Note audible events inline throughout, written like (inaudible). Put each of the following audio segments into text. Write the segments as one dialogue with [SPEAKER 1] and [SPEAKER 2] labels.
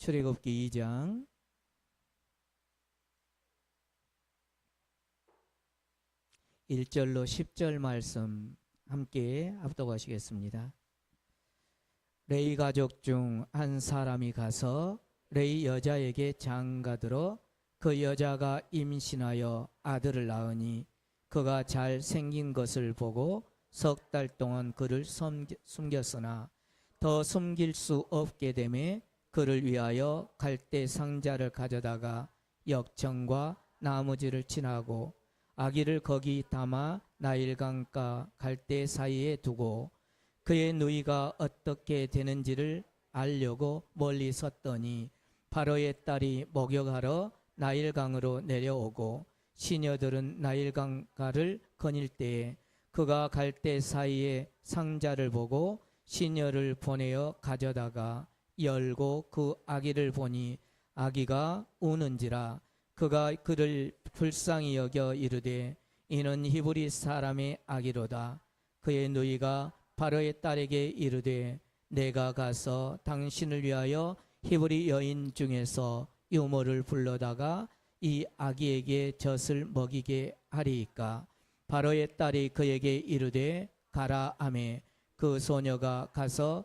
[SPEAKER 1] 출애굽기 2장 1절로 10절 말씀 함께 합독하시겠습니다. 레이 가족 중 한 사람이 가서 레이 여자에게 장가들어 그 여자가 임신하여 아들을 낳으니 그가 잘 생긴 것을 보고 석 달 동안 그를 숨겼으나 더 숨길 수 없게 되매 그를 위하여 갈대 상자를 가져다가 역청과 나무지를 친하고 아기를 거기 담아 나일강가 갈대 사이에 두고 그의 누이가 어떻게 되는지를 알려고 멀리 섰더니 바로의 딸이 목욕하러 나일강으로 내려오고 시녀들은 나일강가를 거닐 때에 그가 갈대 사이에 상자를 보고 시녀를 보내어 가져다가 열고 그 아기를 보니 아기가 우는지라 그가 그를 불쌍히 여겨 이르되 이는 히브리 사람의 아기로다. 그의 누이가 바로의 딸에게 이르되 내가 가서 당신을 위하여 히브리 여인 중에서 유모를 불러다가 이 아기에게 젖을 먹이게 하리이까. 바로의 딸이 그에게 이르되 가라 하매 그 소녀가 가서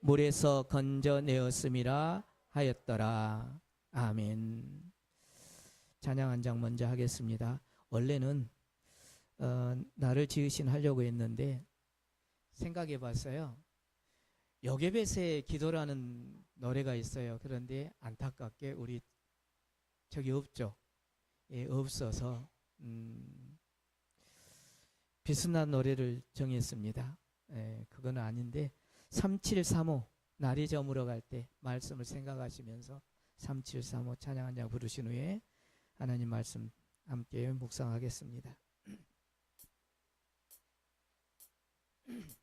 [SPEAKER 1] 물에서 건져내었음이라 하였더라. 아멘. 찬양 한 장 먼저 하겠습니다. 원래는 어, 나를 지으신 하려고 했는데 생각해 봤어요. 여개벳의 기도라는 노래가 있어요. 그런데 안타깝게 우리 저기 없죠. 예, 없어서 음, 비슷한 노래를 정했습니다. 예, 그건 아닌데 3735 날이 저물어 갈 때 말씀을 생각하시면서 3735 찬양 한장 부르신 후에 하나님 말씀 함께 묵상하겠습니다. (clears throat)